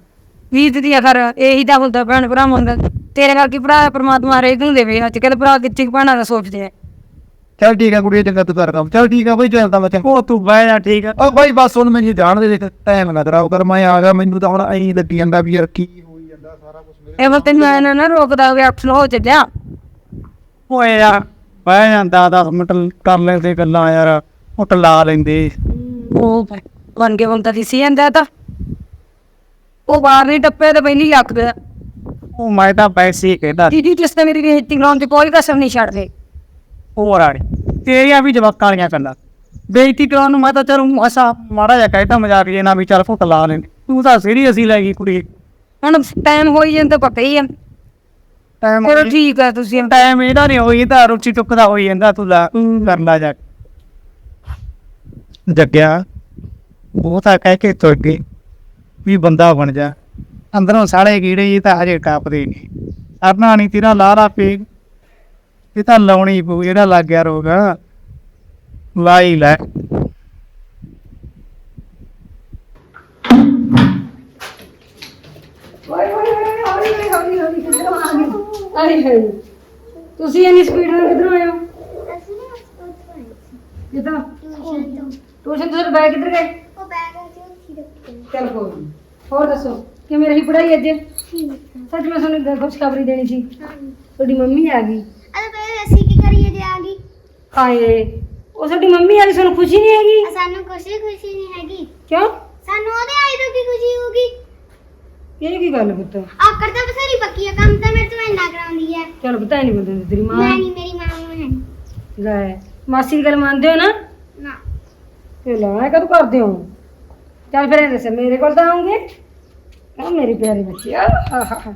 ਵੀਰ ਦੀ ਅਖਰ ਇਹੀ ਤਾਂ ਹੁੰਦਾ ਭੈਣ ਭਰਾ ਹੁੰਦਾ ਤੇਰੇ ਕਰਕੇ ਭਰਾ ਪ੍ਰਮਾਤਮਾ ਹਰੇਕ ਨੂੰ ਦੇਵੇ ਅੱਜ ਕੱਲ੍ਹ ਭਰਾ ਕਿੱਥੇ ਭੈਣਾਂ ਦਾ ਸੋਚਦੇ ਆ। ਚੱਲ ਠੀਕ ਆ ਕੁੜੀਏ ਚੰਗਾ ਤੂੰ ਕਰ ਕੰਮ ਚੱਲ ਠੀਕ ਆ ਭਾਈ ਚੱਲਦਾ ਮੈਂ ਚੰਗਾ। ਉਹ ਤੂੰ ਬਹਿ ਜਾ ਠੀਕ ਆ। ਓ ਭਾਈ ਬਸ ਹੁਣ ਮੈਨੂੰ ਜਾਣ ਦੇ ਦੇਖ ਟਾਈਮ ਨਾ ਖਰਾਬ ਕਰ ਮੈਂ ਆ ਗਿਆ ਮੈਨੂੰ ਤਾਂ ਹੁਣ ਐਂ ਲੱਗੀ ਜਾਂਦਾ ਵੀ ਯਾਰ ਕੀ ਹੋਈ ਜਾਂਦਾ ਸਾਰਾ ਕੁਝ ਇਹ ਮੈਂ ਤੈਨੂੰ ਐ ਨਾ ਨਾ ਰੋਕਦਾ ਵੀ ਅੱਠ ਹੋ ਚੱਲਿਆ। ਓਏ ਯਾਰ ਬਹਿ ਜਾਂਦਾ 10 ਮਿੰਟ ਕਰ ਲੈਂਦੇ ਗੱਲਾਂ ਯਾਰ ਉਹ ਟਲਾ ਲੈਂਦੇ। ਉਹ ਬਣ ਕੇ ਬੰਦਾ ਦਿਸੀ ਜਾਂਦਾ ਤਾਂ। ਉਹ ਬਾਹਰ ਨਹੀਂ ਟੱਪੇ ਤੇ ਪਹਿਲੀ ਪਿਆ ਉਹ ਮੈਂ ਤਾਂ ਪੈਸੇ ਹੀ ਕਹਿੰਦਾ। ਦੀਦੀ ਜਿਸ ਤੇ ਮੇਰੀ ਬੇਇੱਜ਼ਤੀ ਕਰਾਉਣ ਦੀ ਕੋਈ ਕਸਰ ਨਹੀਂ ਛੱਡਦੇ। ਹੋਰ ਆੜੀ ਤੇਰੀਆਂ ਵੀ ਜਵਾਕਾਂ ਵਾਲੀਆਂ ਗੱਲਾਂ। ਬੇਇੱਜ਼ਤੀ ਕਰਾਉਣ ਨੂੰ ਮੈਂ ਤਾਂ ਚਲ ਅਸਾ ਮਾੜਾ ਜਿਹਾ ਕਹਿਤਾ ਮਜ਼ਾਕ ਜੇ ਨਾ ਵੀ ਚੱਲ ਫੁੱਟ ਲਾ ਲੈਂਦੇ। ਤੂੰ ਤਾਂ ਸੀਰੀਅਸ ਹੀ ਲੈ ਗਈ ਕੁੜੀ। ਹੁਣ ਟਾਈਮ ਹੋਈ ਜਾਂਦਾ ਪਤਾ ਹੀ ਆ। ਟਾਈਮ ਚਲੋ ਠੀਕ ਆ ਤੁਸੀਂ। ਟਾਈਮ ਇਹਦਾ ਨਹੀਂ ਹੋਈ ਤਾਂ ਰੁਚੀ ਟੁੱਕਦਾ ਹੋਈ ਜਾਂਦਾ ਤੂੰ ਲਾ ਕਰ ਲਾ ਜਾ। ਜੱਗਿਆ ਉਹ ਤਾਂ ਕਹਿ ਕੇ ਤੁਰ ਗਈ ਵੀ ਬੰਦਾ ਬਣ ਜਾ। ਅੰਦਰੋਂ ਸਾਲੇ ਕੀੜੇ ਜੀ ਤਾਂ ਹਜੇ ਟੱਪਦੇ ਨਹੀਂ ਅਰਨਾ ਨਹੀਂ ਤੇਰਾ ਲਾਰਾ ਪੇ ਇਹ ਤਾਂ ਲਾਉਣੀ ਪਊ ਜਿਹੜਾ ਲੱਗ ਗਿਆ ਰੋਗ। ਲਾਈ ਲੈ। ਆਏ ਹੈ ਤੁਸੀਂ ਇੰਨੀ ਸਪੀਡ ਨਾਲ ਕਿੱਧਰੋਂ ਆਏ ਹੋ? ਕਿੱਦਾਂ? ਟਿਊਸ਼ਨ ਤੋਂ। ਬੈਗ ਕਿੱਧਰ ਗਏ? ਚਲ ਕੋਈ ਨੀ। ਹੋਰ ਦੱਸੋ ਕਿਵੇਂ ਰਹੀ ਪੜਾਈ ਅੱਜ? ਸੱਚ ਮੈਂ ਤੁਹਾਨੂੰ ਖੁਸ਼ਖਬਰੀ ਦੇਣੀ ਸੀ। ਤੁਹਾਡੀ ਮੰਮੀ ਆ ਗਈ। ਅਰੇ ਬਈ ਅਸੀਂ ਕੀ ਕਰੀਏ ਜੇ ਆ ਗਈ? ਹਾਏ ਉਹ ਤੁਹਾਡੀ ਮੰਮੀ ਆ ਗਈ ਸਾਨੂੰ ਖੁਸ਼ੀ ਨਹੀਂ ਹੈਗੀ। ਸਾਨੂੰ ਕੁਛ ਵੀ ਖੁਸ਼ੀ ਨਹੀਂ ਹੈਗੀ। ਕਿਉਂ? ਸਾਨੂੰ ਉਹਦੇ ਆਈ ਤੋਂ ਕੀ ਖੁਸ਼ੀ ਹੋਊਗੀ? ਇਹ ਕੀ ਗੱਲ ਪੁੱਤ? ਆਕੜ ਤਾਂ ਬਸੇਰੀ ਪੱਕੀ ਆ ਕੰਮ ਤਾਂ ਮੇਰੇ ਤੋਂ ਇੰਨਾ ਕਰਾਉਂਦੀ ਹੈ ਚਲ ਪਤਾ ਨਹੀਂ ਬੋਲਦੇ ਤੇਰੀ ਮਾਂ ਮੈਂ ਨਹੀਂ ਮੇਰੀ ਮਾਂ ਨੂੰ ਹੈ ਲੈ ਮਾਸੀ ਦੀ ਗੱਲ ਮੰਨਦੇ ਹੋ ਨਾ? ਨਾ। ਤੇ ਲੈ ਕਦੋਂ ਕਰਦੇ ਹੋ? ਚੱਲ ਫਿਰ ਇਹ ਦੱਸ ਮੇਰੇ ਕੋਲ ਤਾਂ ਆਉਂਗੇ? ਆ ਮੇਰੀ ਪਿਆਰੀ ਬੱਚੀ ਆ ਆਹਾ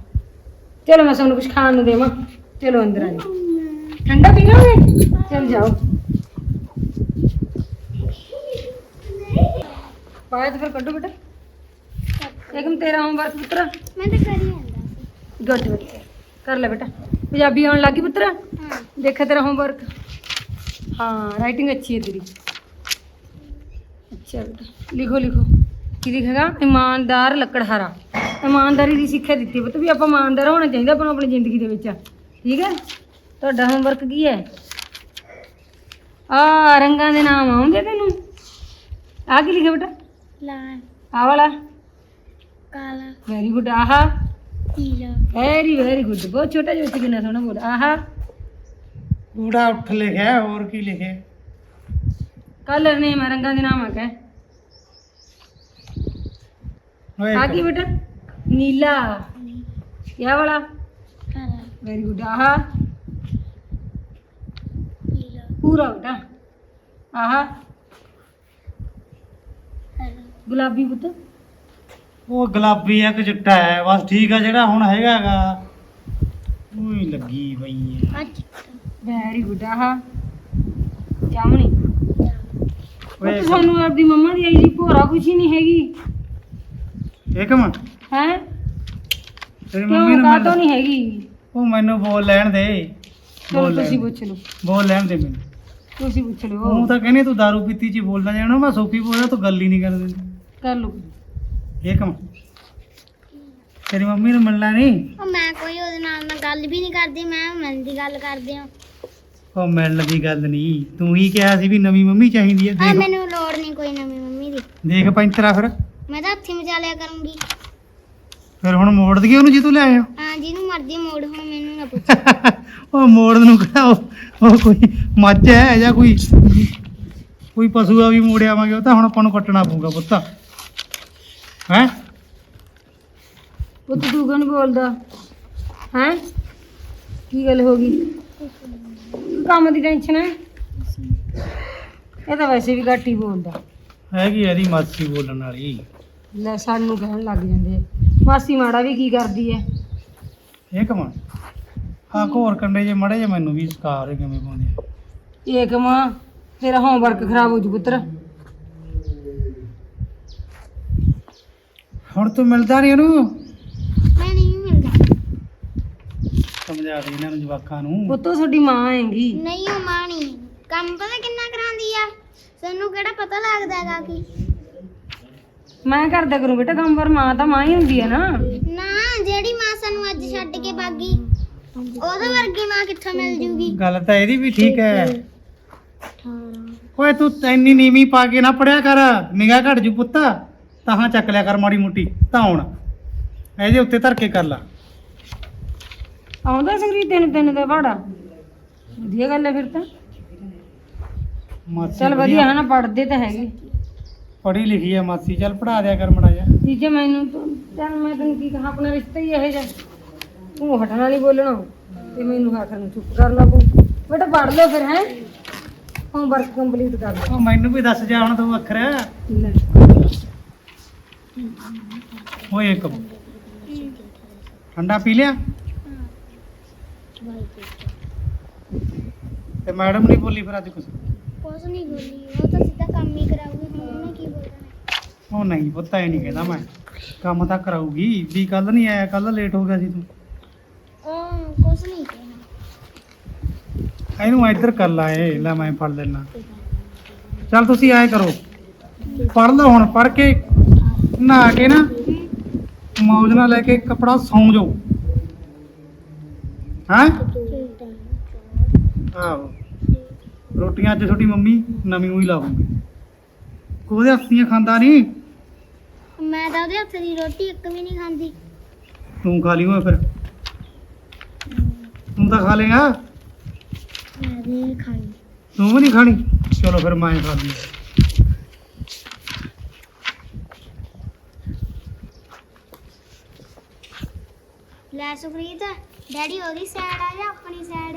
ਚਲੋ ਮੈਂ ਤੁਹਾਨੂੰ ਕੁਝ ਖਾਣ ਨੂੰ ਦੇਵਾਂ। ਚਲੋ ਅੰਦਰ ਆ ਜਾਓ ਠੰਡਾ ਪੀ ਲਓਗੇ? ਚਲ ਜਾਓ। ਪਾਇਆ ਤਾਂ ਫਿਰ ਕੱਢੋ ਬੇਟਾ। ਏਕਮ ਤੇਰਾ ਹੋਮਵਰਕ ਪੁੱਤਰ ਮੈਂ ਤਾਂ ਕਰ ਹੀ ਆਂਦਾ ਗੁੱਡ ਕਰ ਲੈ ਬੇਟਾ। ਪੰਜਾਬੀ ਆਉਣ ਲੱਗੀ ਪੁੱਤਰ? ਹਾਂ। ਦੇਖਿਆ ਤੇਰਾ ਹੋਮਵਰਕ ਹਾਂ ਰਾਈਟਿੰਗ ਅੱਛੀ ਹੈ ਤੇਰੀ। ਅੱਛਾ ਬੇਟਾ। ਲਿਖੋ ਲਿਖੋ। ਕੀ ਲਿਖੇਗਾ? ਇਮਾਨਦਾਰ ਲੱਕੜਹਾਰਾ ਇਮਾਨਦਾਰੀ ਦੀ ਸਿੱਖਿਆ ਦਿੱਤੀ ਪੁੱਤ ਵੀ ਆਪਾਂ ਇਮਾਨਦਾਰ ਹੋਣਾ ਚਾਹੀਦਾ ਆਪਾਂ ਨੂੰ ਆਪਣੀ ਜ਼ਿੰਦਗੀ ਦੇ ਵਿੱਚ। ਠੀਕ ਹੈ? ਤੁਹਾਡਾ ਹੋਮ ਵਰਕ ਕੀ ਹੈ? ਆ ਰੰਗਾਂ ਦੇ ਨਾਮ ਆਉਂਦੇ ਤੈਨੂੰ। ਆ ਕੀ ਲਿਖਿਆ ਬੇਟਾ? ਲਾਲ ਆ ਵਾਲਾ। ਕਾਲਾ। ਵੈਰੀ ਗੁੱਡ ਆਹਾ। ਨੀਲਾ ਵੈਰੀ ਵੈਰੀ ਗੁੱਡ ਬਹੁਤ ਛੋਟਾ ਜਿਹਾ ਬੱਚਾ ਕਿੰਨਾ ਸੋਹਣਾ ਬੋਲ। ਆਹਾ। ਕੂੜਾ ਉੱਠ ਲਿਖਿਆ ਹੋਰ ਕੀ ਲਿਖਿਆ? ਕਲਰ ਨੇਮ ਹੈ ਰੰਗਾਂ ਦੇ ਨਾਮ ਆ ਕਾ ਓਏ ਆ ਕੀ ਬੇਟਾ? ਨੀਲਾ। ਇਹ ਵਾਲਾ? ਕਾਲਾ। ਵੈਰੀ ਗੁੱਡ ਆਹਾ। ਨੀਲਾ ਪੂਰਾ ਬੇਟਾ। ਆਹਾ। ਕਾਲਾ ਗੁਲਾਬੀ ਪੁੱਤ। ਉਹ ਗੁਲਾਬੀ ਆ ਕਿ ਚਿੱਟਾ ਹੈ ਬਸ ਠੀਕ ਆ ਜਿਹੜਾ ਹੁਣ ਹੈਗਾਗਾ ਉਹੀ ਲੱਗੀ ਪਈ ਹੈ ਅੱਜ ਵੈਰੀ ਗੁੱਡ ਆਹਾ ਜਾਮਣੀ ਓਏ ਪੁੱਤ ਸਾਨੂੰ ਆਪਦੀ ਮੰਮਾ ਦੀ ਆਈ ਜੀ ਭੋਰਾ ਖੁਸ਼ੀ ਨਹੀਂ ਹੈਗੀ। ਏਕਮ ਹੈ? ਤੇਰੀ ਮੰਮੀ ਕਿਉਂ ਨੂੰ ਮਿਲ- ਨਹੀਂ ਹੈਗੀ? ਉਹ ਮੈਨੂੰ ਬੋਲ ਲੈਣ ਦੇ। ਚਲੋ ਬੋਲ ਤੁਸੀਂ ਪੁੱਛ ਲਓ। ਬੋਲ ਲੈਣ ਦੇ ਮੈਨੂੰ। ਤੁਸੀਂ ਪੁੱਛ ਉਹ ਲਓ। ਤਾਂ ਕਹਿੰਦੀ ਤੂੰ ਦਾਰੂ ਪੀਤੀ ਚ ਹੀ ਬੋਲਦਾ ਜਾਣਾ ਮੈਂ ਸੋਫੀ ਬੋਲਦਾ ਤੂੰ ਗੱਲ ਹੀ ਨਹੀਂ ਕਰ ਦਿੰਦੀ ਕਰ ਲਓ। ਏਕਮ ਤੇਰੀ ਮੰਮੀ ਨੂੰ ਮਿਲਣਾ ਨਹੀਂ? ਉਹ ਮੈਂ ਕੋਈ ਉਹਦੇ ਨਾਲ ਨਾ ਗੱਲ ਵੀ ਨਹੀਂ ਕਰਦੀ ਮੈਂ ਮਿਲਣ ਦੀ ਗੱਲ ਕਰਦੀ ਹਾਂ। ਉਹ ਮਿਲਣ ਦੀ ਗੱਲ ਨਹੀਂ। ਤੂੰ ਹੀ ਕਿਹਾ ਸੀ ਵੀ ਨਵੀਂ ਮੰਮੀ ਚਾਹੀਦੀ ਹੈ ਆ ਦੇਖ। ਮੈਨੂੰ ਲੋੜ ਨਹੀਂ ਕੋਈ ਨਵੀਂ ਮੰਮੀ ਦੀ। ਦੇਖ ਪੈਂਤਰਾ ਫਿਰ। ਮੈਂ ਤਾਂ ਹੱਥੀ ਮਚਾ ਲਿਆ ਕਰੂੰਗੀ। ਫਿਰ ਹੁਣ ਮੋੜ ਦਈਏ ਉਹਨੂੰ ਜੇ ਤੂੰ ਲੈ ਆਇਆ ਹਾਂ ਜਿਹਨੂੰ ਮਰਜ਼ੀ ਮੋੜ ਹੁਣ ਮੈਨੂੰ ਨਾ ਪੁੱਛ। (laughs) ਉਹ ਮੋੜ ਨੂੰ ਕਿਹੜਾ ਉਹ ਉਹ ਕੋਈ ਮੱਝ ਹੈ ਜਾਂ ਕੋਈ ਕੋਈ ਪਸ਼ੂ ਆ ਵੀ ਮੋੜ ਆਵਾਂਗੇ ਉਹ ਤਾਂ ਹੁਣ ਆਪਾਂ ਨੂੰ ਕੱਟਣਾ ਪਊਗਾ ਪੁੱਤ। ਹੈ? ਪੁੱਤ ਤੂੰ ਨੀ ਬੋਲਦਾ? ਹੈ? ਕੀ ਗੱਲ ਹੋ ਗਈ? ਕੰਮ ਦੀ ਟੈਨਸ਼ਨ ਹੈ? ਇਹ ਤਾਂ ਵੈਸੇ ਵੀ ਘੱਟ ਹੀ ਬੋਲਦਾ। ਹੈਗੀ ਇਹਦੀ ਮਾਸੀ ਬੋਲਣ ਵਾਲੀ। ਲੈ ਸਾਨੂੰ ਕਹਿਣ ਲੱਗ ਜਾਂਦੇ ਆ। ਮਾਸੀ ਮਾੜਾ ਵੀ ਕੀ ਕਰਦੀ ਹੈ ਇਹ ਕਮਾਂ ਹਾਂ ਘੋਰ ਕੰਡੇ ਜੇ ਮੜੇ ਜੇ ਮੈਨੂੰ ਵੀ ਸਿਖਾ ਰਹੇ ਕਿਵੇਂ ਪਾਉਂਦੇ ਆ। ਇਹ ਕਮਾ ਤੇਰਾ ਹੋਮਵਰਕ ਖਰਾਬ ਹੋ ਜੂ ਪੁੱਤਰ। ਹੁਣ ਤੂੰ ਮਿਲਦਾ ਨਹੀਂ ਉਹਨੂੰ? ਮੈਂ ਨਹੀਂ ਮਿਲਦਾ। ਸਮਝਾ ਦੇ ਇਹਨਾਂ ਨੂੰ ਜਵਾਕਾਂ ਨੂੰ। ਪੁੱਤੋ ਤੁਹਾਡੀ ਮਾਂ ਹੈਗੀ। ਨਹੀਂ ਉਹ ਮਾਣੀ ਕੰਮ ਪਤਾ ਕਿੰਨਾ ਕਰਾਉਂਦੀ ਆ? ਸਾਨੂੰ ਕਿਹੜਾ ਪਤਾ ਲੱਗਦਾ ਹੈਗਾ ਕਿ? ਮੈਂ ਕਰਦਾ ਕਰੂੰ ਬੇਟਾ ਕੰਮ ਪਰ ਮਾਂ ਤਾਂ ਮਾਂ ਹੀ ਹੁੰਦੀ ਹੈ ਨਾ। ਨਾ ਜਿਹੜੀ ਮਾਂ ਸਾਨੂੰ ਅੱਜ ਛੱਡ ਕੇ ਭਾਗੀ ਉਹਦੇ ਵਰਗੀ ਮਾਂ ਕਿੱਥੋਂ ਮਿਲ ਜੂਗੀ? ਗੱਲ ਤਾਂ ਇਹਦੀ ਵੀ ਠੀਕ ਹੈ। ਓਏ ਤੂੰ ਇੰਨੀ ਨੀਵੀਂ ਪਾ ਕੇ ਨਾ ਪੜਿਆ ਕਰ। ਨਿਗਾਹ ਘਟ ਜੂ ਪੁੱਤ। ਤਾਹਾਂ ਚੱਕ ਲਿਆ ਕਰ ਮਾੜੀ ਮੁੱਟੀ ਧੌਣ ਇਹਦੇ ਉੱਤੇ ਧਰ ਕੇ ਕਰ ਲਾ। ਆਉਂਦਾ ਸਕਰੀ ਤਿੰਨ ਤਿੰਨ ਦਾ ਭਾੜਾ ਵਧੀਆ ਗੱਲ ਹੈ ਫਿਰ ਤਾਂ। ਮਾਸੀ ਚੱਲ ਵਧੀਆ ਹੈ ਨਾ ਪੜਦੇ ਤਾਂ ਹੈਗੇ। ਪੜ੍ਹੀ ਲਿਖੀ ਹੈ ਮਾਸੀ ਚੱਲ ਪੜਾ ਦਿਆ ਕਰ ਮੜਾ ਜਾ ਜੀਜੇ ਮੈਨੂੰ ਤੂੰ ਚੱਲ ਮੈਂ ਤੈਨੂੰ ਕੀ ਕਹਾਂ ਆਪਣਾ ਰਿਸ਼ਤਾ ਹੀ ਇਹੋ ਜਿਹਾ। ਤੂੰ ਹਟਣਾ ਨਹੀਂ ਬੋਲਣਾ। ਤੇ ਮੈਨੂੰ ਆਖਰ ਨੂੰ ਚੁੱਪ ਕਰਨਾ ਪਊ ਬੇਟਾ ਪੜ ਲਓ ਫਿਰ ਹੈ। ਹੋਮਵਰਕ ਕੰਪਲੀਟ ਕਰ ਲਓ। ਉਹ ਮੈਨੂੰ ਵੀ ਦੱਸ ਜਾ ਹੁਣ ਤੂੰ ਅੱਖਰ। ਲੈ। ਓਏ ਇੱਕ ਠੰਡਾ ਪੀ ਲਿਆ? ਤੇ ਮੈਡਮ ਨਹੀਂ ਬੋਲੀ ਫਿਰ ਅੱਜ ਕੁਛ? ਕੁਛ ਨਹੀਂ ਬੋਲੀ ਉਹ ਤਾਂ ਸਿੱਧਾ ਕੰਮ ਹੀ ਕਰਾਊਗੀ ਹੁਣ ਉਹਨੇ ਕੀ ਬੋਲਣਾ? ਉਹ ਨਹੀਂ ਪੁੱਤ ਐ ਨਹੀਂ ਕਹਿੰਦਾ ਮੈਂ। ਕੰਮ ਤਾਂ ਕਰਾਊਗੀ ਵੀ ਕੱਲ ਨਹੀਂ ਆਇਆ ਕੱਲ ਲੇਟ ਹੋ ਗਿਆ ਸੀ ਤੂੰ। ਉਹ ਕੁਛ ਨਹੀਂ ਕਹਿਣਾ। ਇਹਨੂੰ ਇੱਧਰ ਕਰ ਲਾ ਇਹ ਲੈ ਮੈਂ ਫੜ ਲੈਣਾ ਚੱਲ ਤੁਸੀਂ ਐ ਕਰੋ ਪੜ ਲਓ ਹੁਣ ਪੜ ਕੇ ਨਹਾ ਕੇ ਨਾ ਮੌਜ ਨਾਲ ਲੈ ਕੇ ਕੱਪੜਾ ਸੌਂ ਜਾਓ। ਹਾਂ? ਆਹੋ। ਰੋਟੀਆਂ ਅੱਜ ਤੁਹਾਡੀ ਮੰਮੀ ਨਵੀਂ ਹੀ ਲਾਉਂਗੀ ਕੋਦੇ ਹੱਥੀਆਂ ਖਾਂਦਾ ਨਹੀਂ ਮੈਂ ਤਾਂ ਉਹਦੇ ਹੱਥ ਦੀ ਰੋਟੀ ਇੱਕ ਵੀ ਨਹੀਂ ਖਾਂਦੀ। ਤੂੰ ਖਾ ਲਈ ਫਿਰ। ਤੂੰ ਤਾਂ ਖਾ ਲੇਗਾ ਮੈਂ ਵੀ ਖਾਈ ਤੂੰ ਵੀ ਨਹੀਂ ਖਾਣੀ? ਚਲੋ ਫਿਰ ਮੈਂ ਖਾ ਲਈ ਲੈ ਸੁਖਰੀਤ ਡੈਡੀ ਉਹਦੀ ਸਾਈਡ ਆ ਜਾਂ ਆਪਣੀ ਸਾਈਡ